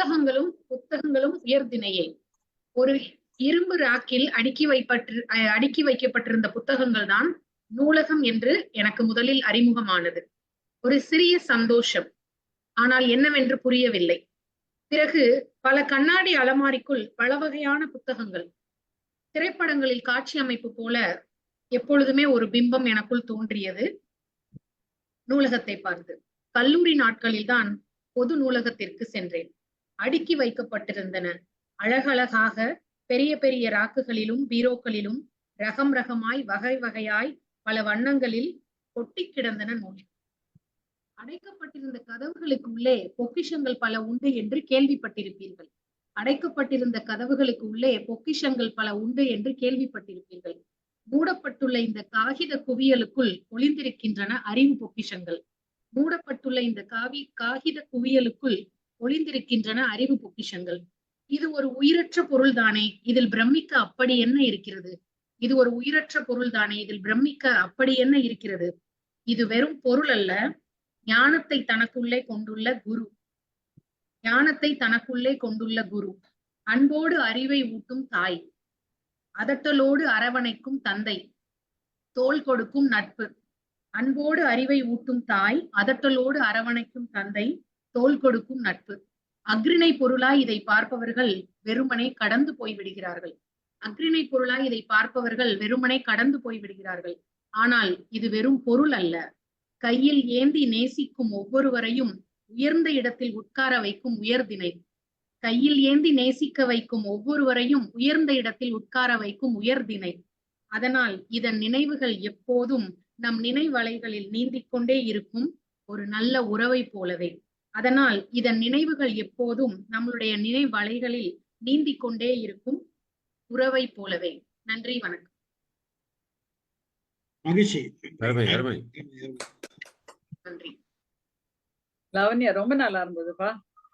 புத்தகங்களும் புத்தகங்களும் உயர்தினையே ஒரு இரும்பு ராக்கில் அடுக்கி வைப்பட்டு அடுக்கி வைக்கப்பட்டிருந்த புத்தகங்கள் தான் நூலகம் என்று எனக்கு முதலில் அறிமுகமானது. ஒரு சிறிய சந்தோஷம். ஆனால் என்னவென்று புரியவில்லை. பிறகு பல கண்ணாடி அலமாரிக்குள் பல வகையான புத்தகங்கள். திரைப்படங்களில் காட்சி அமைப்பு போல எப்பொழுதுமே ஒரு பிம்பம் எனக்குள் தோன்றியது நூலகத்தை பார்த்து. கல்லூரி நாட்களில் தான் பொது நூலகத்திற்கு சென்றேன். அடுக்கி வைக்கப்பட்டிருந்தன. அழகழகாக பெரிய பெரிய ராக்குகளிலும் பீரோக்களிலும் ரகம் ரகமாய் வகை வகையாய் பல வண்ணங்களில் கொட்டி கிடந்தன நூல் அடைக்கப்பட்டிருந்த கதவுகளுக்கு உள்ளே பொக்கிஷங்கள் பல உண்டு என்று கேள்விப்பட்டிருப்பீர்கள். அடைக்கப்பட்டிருந்த கதவுகளுக்கு உள்ளே பொக்கிஷங்கள் பல உண்டு என்று கேள்விப்பட்டிருப்பீர்கள். மூடப்பட்டுள்ள இந்த காகித குவியலுக்குள் ஒளிந்திருக்கின்றன அறிவு பொக்கிஷங்கள். மூடப்பட்டுள்ள இந்த காவி காகித குவியலுக்குள் ஒளிந்திருக்கின்றன அறிவு பொக்கிஷங்கள். இது ஒரு உயிரற்ற பொருள் தானே இதில் பிரமிக்க அப்படி என்ன இருக்கிறது? இது ஒரு உயிரற்ற பொருள் தானே இதில் பிரமிக்க அப்படி என்ன இருக்கிறது? இது வெறும் பொருள் அல்ல ஞானத்தை தனக்குள்ளே கொண்டுள்ள குரு. ஞானத்தை தனக்குள்ளே கொண்டுள்ள குரு. அன்போடு அறிவை ஊட்டும் தாய். அதட்டலோடு அரவணைக்கும் தந்தை. தோள் கொடுக்கும் நட்பு. அன்போடு அறிவை ஊட்டும் தாய் அதட்டலோடு அரவணைக்கும் தந்தை. தோள் கொடுக்கும் நட்பு. அக்ரிணை பொருளாய் இதை பார்ப்பவர்கள் வெறுமனே கடந்து போய் விடுகிறார்கள். அக்ரிணை பொருளாய் இதை பார்ப்பவர்கள் வெறுமனே கடந்து போய் விடுகிறார்கள். ஆனால் இது வெறும் பொருள் அல்ல. கையில் ஏந்தி நேசிக்கும் ஒவ்வொருவரையும் உயர்ந்த இடத்தில் உட்கார வைக்கும் உயர்தினை கையில் ஏந்தி நேசிக்க வைக்கும் ஒவ்வொருவரையும் உயர்ந்த இடத்தில் உட்கார வைக்கும் உயர்தினை அதனால் இதன் நினைவுகள் எப்போதும் நம் நினைவலைகளில் நீந்திக் கொண்டே இருக்கும் ஒரு நல்ல உறவை போலவே. அதனால் இதன் நினைவுகள் எப்போதும் நம்மளுடைய நினைவலைகளில் நீந்திக் கொண்டே இருக்கும் உறவை போலவே. நன்றி வணக்கம். மகிழ்ச்சி. அருமை அருமை. நன்றி. லாவண்யா ரொம்ப நல்லா இருந்ததுப்பா